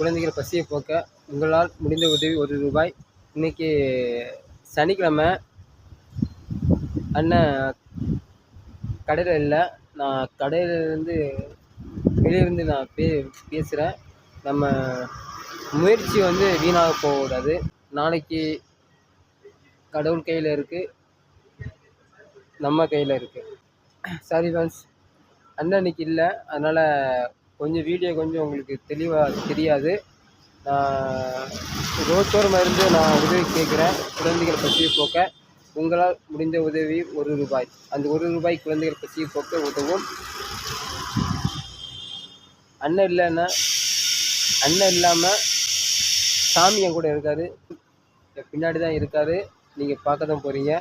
குழந்தைகள் பசியை போக்க உங்களால் முடிந்த உதவி ஒரு ரூபாய். இன்னைக்கு சனிக்கிழமை அண்ணன் கடையில் இல்லை. நான் கடையிலேருந்து வெளியிலேருந்து நான் பே பேசுகிறேன் நம்ம முயற்சி வந்து வீணாக போகக்கூடாது நாளைக்கு கடவுள் கையில் இருக்குது நம்ம கையில் இருக்குது சாரி ஃப்ரெண்ட்ஸ் அண்ணன் இன்னைக்கு இல்லை. அதனால் கொஞ்சம் வீடியோ கொஞ்சம் உங்களுக்கு தெளிவாக தெரியாது. நான் ரோட்டோரமாக இருந்து நான் உதவி கேட்குறேன். குழந்தைகள் பசியை போக்க. உங்களால் முடிந்த உதவி ஒரு ரூபாய். அந்த ஒரு ரூபாய் குழந்தைகள் பசியை போக்க உதவும். அண்ணன் இல்லைன்னா அண்ணன் இல்லாமல் சாமி என் கூட இருக்காரு. பின்னாடி தான் இருக்காரு. நீங்கள் பார்க்க தான் போகிறீங்க